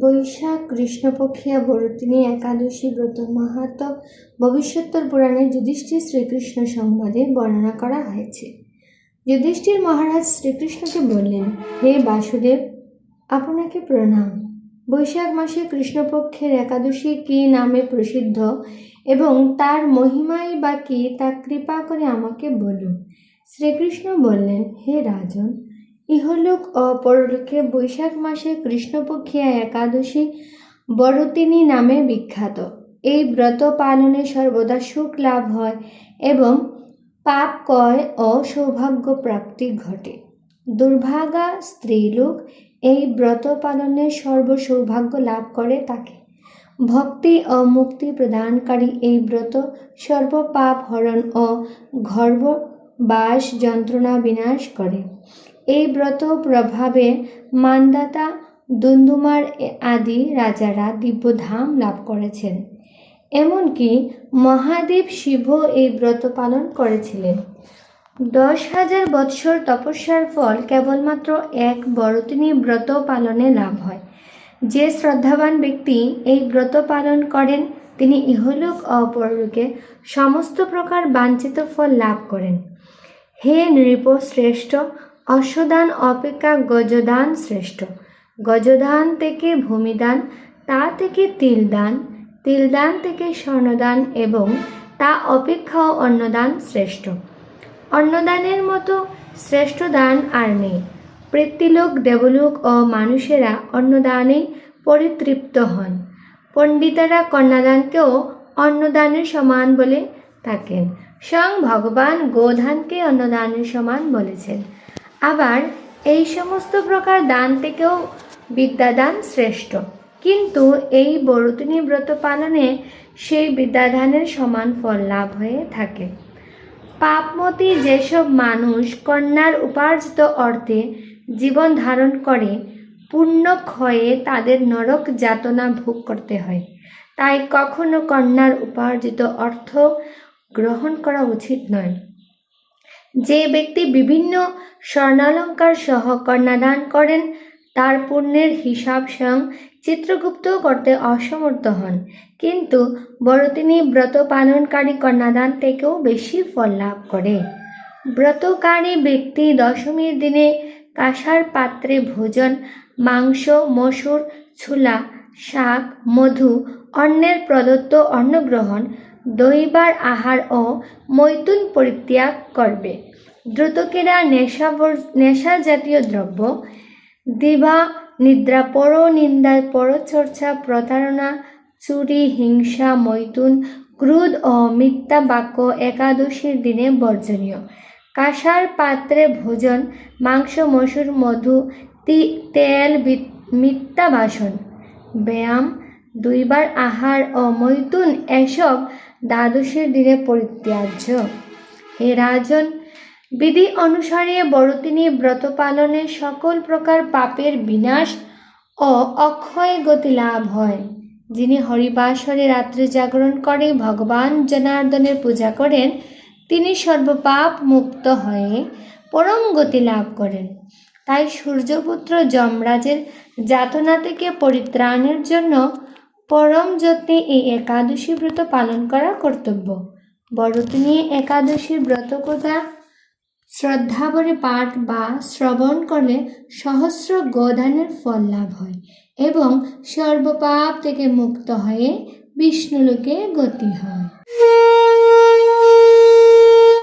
বৈশাখ, কৃষ্ণপক্ষিয়া বরতিনী একাদশী, ব্রত, মাহাত্ম, ভবিষ্যোত্তর পুরাণে যুধিষ্ঠির শ্রীকৃষ্ণ সংবাদে বর্ণনা করা হয়েছে। যুধিষ্ঠির মহারাজ শ্রীকৃষ্ণকে বললেন, হে বাসুদেব, আপনাকে প্রণাম। বৈশাখ মাসে কৃষ্ণপক্ষের একাদশী কী নামে প্রসিদ্ধ এবং তার মহিমাই বা কী তা কৃপা করে আমাকে বলুন। শ্রীকৃষ্ণ বললেন, হে রাজন ইহলোক ও পরলোকে বৈশাখ মাসে কৃষ্ণপক্ষিয়া একাদশী বড়তিনী নামে বিখ্যাত। এই ব্রত পালনে সর্বদা সুখ লাভ হয় এবং পাপ কয় ও সৌভাগ্য প্রাপ্তি ঘটে। দুর্ভাগা স্ত্রীলোক এই ব্রত পালনে সর্ব সৌভাগ্য লাভ করে তাকে। ভক্তি ও মুক্তি প্রদানকারী এই ব্রত সর্ব পাপ হরণ ও গর্ভ বাস যন্ত্রণা বিনাশ করে। এই ব্রত প্রভাবে মানদাতা, দুন্দুমার আদি রাজারা দিব্যধাম লাভ করেছেন। এমনকি মহাদেব শিব এই ব্রত পালন করেছিলেন। দশ হাজার বৎসর তপস্যার ফল কেবলমাত্র এক বড়তিনী ব্রত পালনে লাভ হয়। যে শ্রদ্ধাবান ব্যক্তি এই ব্রত পালন করেন, তিনি ইহলোক ও পরলোকে সমস্ত প্রকার বাঞ্ছিত ফল লাভ করেন। হে নৃপ শ্রেষ্ঠ অশ্বদান, অপেক্ষা, গজদান শ্রেষ্ঠ। গজদান থেকে ভূমিদান, তা থেকে তিলদান তিলদান থেকে স্বর্ণদান এবং তা অপেক্ষাও অন্নদান শ্রেষ্ঠ। অন্নদানের মতো শ্রেষ্ঠ দান আর নেই। পৃথিলোক দেবলোক ও মানুষেরা অন্নদানে পরিতৃপ্ত হন। পণ্ডিতেরা কন্যাদানকেও অন্নদানের সমান বলে থাকেন। স্বয়ং ভগবান গোধানকে অন্নদানের সমান বলেছেন। আবার এই সমস্ত প্রকার দান থেকেও বিদ্যাদান শ্রেষ্ঠ। কিন্তু এই বরতিনী ব্রত পালনে সেই বিদ্যাদানের সমান ফল লাভ হয়ে থাকে। পাপমতি যেসব মানুষ কন্যার উপার্জিত অর্থে জীবন ধারণ করে, পূর্ণ ক্ষয়ে তাদের নরক যাতনা ভোগ করতে হয়। তাই কখনো কন্যার উপার্জিত অর্থ গ্রহণ করা উচিত নয়। যে ব্যক্তি বিভিন্ন স্বর্ণালঙ্কার সহ কন্যাদান করেন, তার পুণ্যের হিসাব স্বয়ং চিত্রগুপ্ত করতে অসমর্থ হন। কিন্তু বড় তিনি ব্রত পালনকারী কন্যাদান থেকেও বেশি ফল লাভ করে। ব্রতকারী ব্যক্তি দশমীর দিনে কাঁসার পাত্রে ভোজন, মাংস, মসুর, ছোলা, শাক, মধু অন্যের প্রদত্ত অন্নগ্রহণ দৈবার আহার ও মৈতুন পরিত্যাগ করবে দ্রুতকেরা নেশা নেশা জাতীয় দ্রব্য দিবা নিদ্রা পর নিন্দা পরচর্চা প্রতারণা চুরি হিংসা, মৈতুন ক্রুদ ও মিথ্যা বাক্য একাদশীর দিনে বর্জনীয় কাঁসার পাত্রে ভোজন, মাংস মসুর মধু তেল মিথ্যা বাসন ব্যায়াম দুইবার আহার ও মৈথুন এসব দ্বাদশীর দিনে পরিত্যাজ্য। হে রাজন, বিধি অনুসারে বড়তিনী ব্রত পালনে সকল প্রকার পাপের বিনাশ ও অক্ষয় গতি লাভ হয়। যিনি হরিবাসরে রাত্রি জাগরণ করে, ভগবান জনার্দনের পূজা করেন, তিনি সর্বপাপ মুক্ত হয়ে পরম গতি লাভ করেন। তাই সূর্যপুত্র যমরাজের যাতনা থেকে পরিত্রাণের জন্য পরম যত্নে এই একাদশী ব্রত পালন করা কর্তব্য। বড়তিনী একাদশীর ব্রত কথা শ্রদ্ধাভরে পাঠ বা শ্রবণ করলে সহস্র গোদানের ফল লাভ হয় এবং সর্বপাপ থেকে মুক্ত হয়ে বিষ্ণুলোকে গতি হয়।